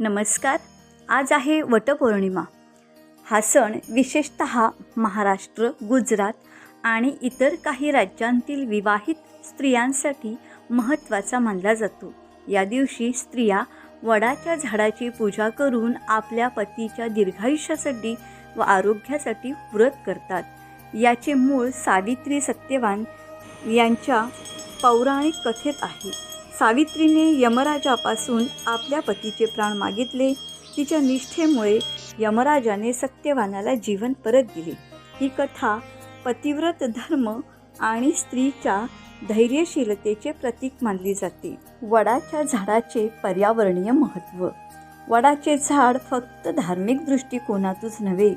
नमस्कार. आज आहे वटपौर्णिमा. हा सण विशेषत महाराष्ट्र गुजरात आणि इतर काही राज्यांतील विवाहित स्त्रियांसाठी महत्त्वाचा मानला जातो. या दिवशी स्त्रिया वडाच्या झाडाची पूजा करून आपल्या पतीच्या दीर्घायुष्यासाठी व आरोग्यासाठी व्रत करतात. याचे मूळ सावित्री सत्यवान यांच्या पौराणिक कथेत आहे. सावित्रीने यमराजापासून आपल्या पतीचे प्राण मागितले. तिच्या निष्ठेमुळे यमराजाने सत्यवानाला जीवन परत दिले. ही कथा पतिव्रत धर्म आणि स्त्रीच्या धैर्यशीलतेचे प्रतीक मानली जाते. वडाच्या झाडाचे पर्यावरणीय महत्त्व. वडाचे झाड फक्त धार्मिक दृष्टिकोनातूनच नव्हे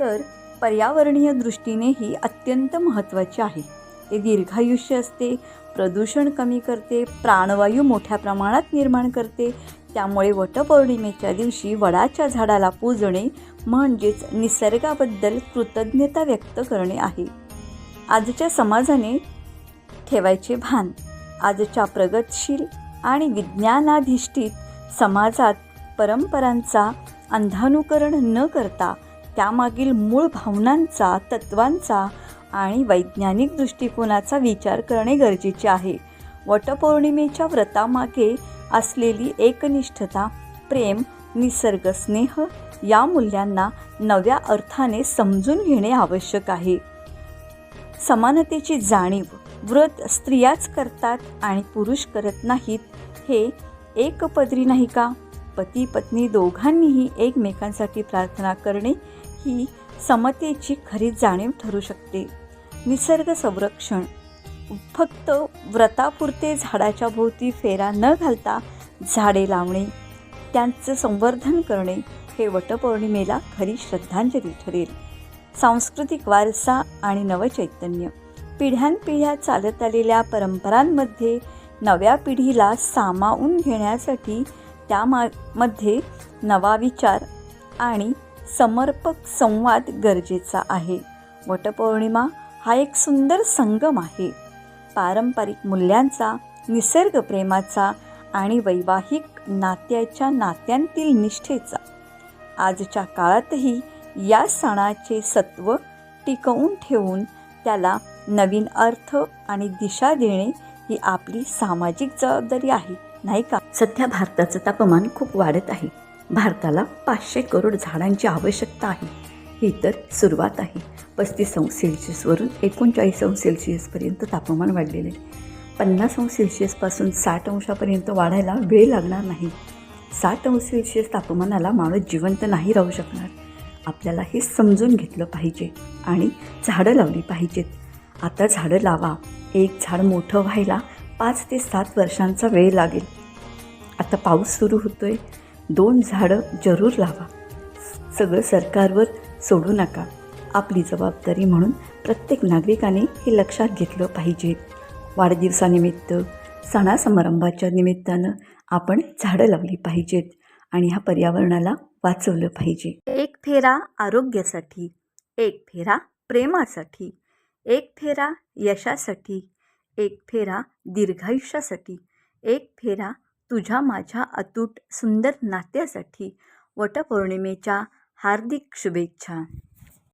तर पर्यावरणीय दृष्टीनेही अत्यंत महत्त्वाचे आहे. ते दीर्घायुष्य असते प्रदूषण कमी करते प्राणवायू मोठ्या प्रमाणात निर्माण करते. त्यामुळे वटपौर्णिमेच्या दिवशी वडाच्या झाडाला पूजणे म्हणजेच निसर्गाबद्दल कृतज्ञता व्यक्त करणे आहे. आजच्या समाजाने ठेवायचे भान आजच्या प्रगतशील आणि विज्ञानाधिष्ठित समाजात परंपरांचा अंधानुकरण न करता त्यामागील मूळ भावनांचा तत्वांचा आणि वैज्ञानिक दृष्टिकोनाचा विचार करणे गरजेचे आहे. वटपौर्णिमेच्या व्रतामागे असलेली एकनिष्ठता प्रेम निसर्ग स्नेह या मूल्यांना नव्या अर्थाने समजून घेणे आवश्यक आहे. समानतेची जाणीव व्रत स्त्रियाच करतात आणि पुरुष करत नाहीत हे एकपदरी नाही का? पती पत्नी दोघांनीही एकमेकांसाठी प्रार्थना करणे ही समतेची खरी जाणीव ठरू शकते. निसर्ग संरक्षण. फक्त व्रतापुरते झाडाच्या भोवती फेरा न घालता झाडे लावणे त्यांचं संवर्धन करणे हे वटपौर्णिमेला खरी श्रद्धांजली ठरेल. सांस्कृतिक वारसा आणि नवचैतन्य. पिढ्यानपिढ्या चालत आलेल्या परंपरांमध्ये नव्या पिढीला सामावून घेण्यासाठी त्यामा मध्ये नवा विचार आणि समर्पक संवाद गरजेचा आहे. वटपौर्णिमा हा एक सुंदर संगम आहे. पारंपरिक मूल्यांचा निसर्गप्रेमाचा आणि वैवाहिक नात्याच्या नात्यांतील निष्ठेचा. आजच्या काळातही या सणाचे सत्व टिकवून ठेवून त्याला नवीन अर्थ आणि दिशा देणे ही आपली सामाजिक जबाबदारी आहे नाही का? सध्या भारताचं तापमान खूप वाढत आहे. भारताला पाचशे करोड झाडांची आवश्यकता आहे. ही तर सुरुवात आहे. पस्तीस अंश सेल्सिअसवरून एकोणचाळीस अंश सेल्सिअसपर्यंत तापमान वाढलेले आहे. पन्नास अंश सेल्सिअसपासून साठ अंशापर्यंत वाढायला वेळ लागणार नाही. साठ अंश सेल्सिअस तापमानाला माणूस जिवंत नाही राहू शकणार. आपल्याला हे समजून घेतलं पाहिजे आणि झाडं लावली पाहिजेत. आता झाडं लावा. एक झाड मोठं व्हायला पाच ते सात वर्षांचा वेळ लागेल. आता पाऊस सुरू होतो आहे दोन झाडं जरूर लावा. सगळं सरकारवर सोडू नका. आपली जबाबदारी म्हणून प्रत्येक नागरिकाने हे लक्षात घेतलं पाहिजे. वाढदिवसानिमित्त सणासमारंभाच्या निमित्तानं आपण झाडं लावली पाहिजेत आणि ह्या पर्यावरणाला वाचवलं पाहिजे. एक फेरा आरोग्यासाठी एक फेरा प्रेमासाठी एक फेरा यशासाठी एक फेरा दीर्घायुष्यासाठी एक फेरा तुझ्या माझ्या अतूट सुंदर नात्यासाठी वटपौर्णिमेच्या हार्दिक शुभेच्छा.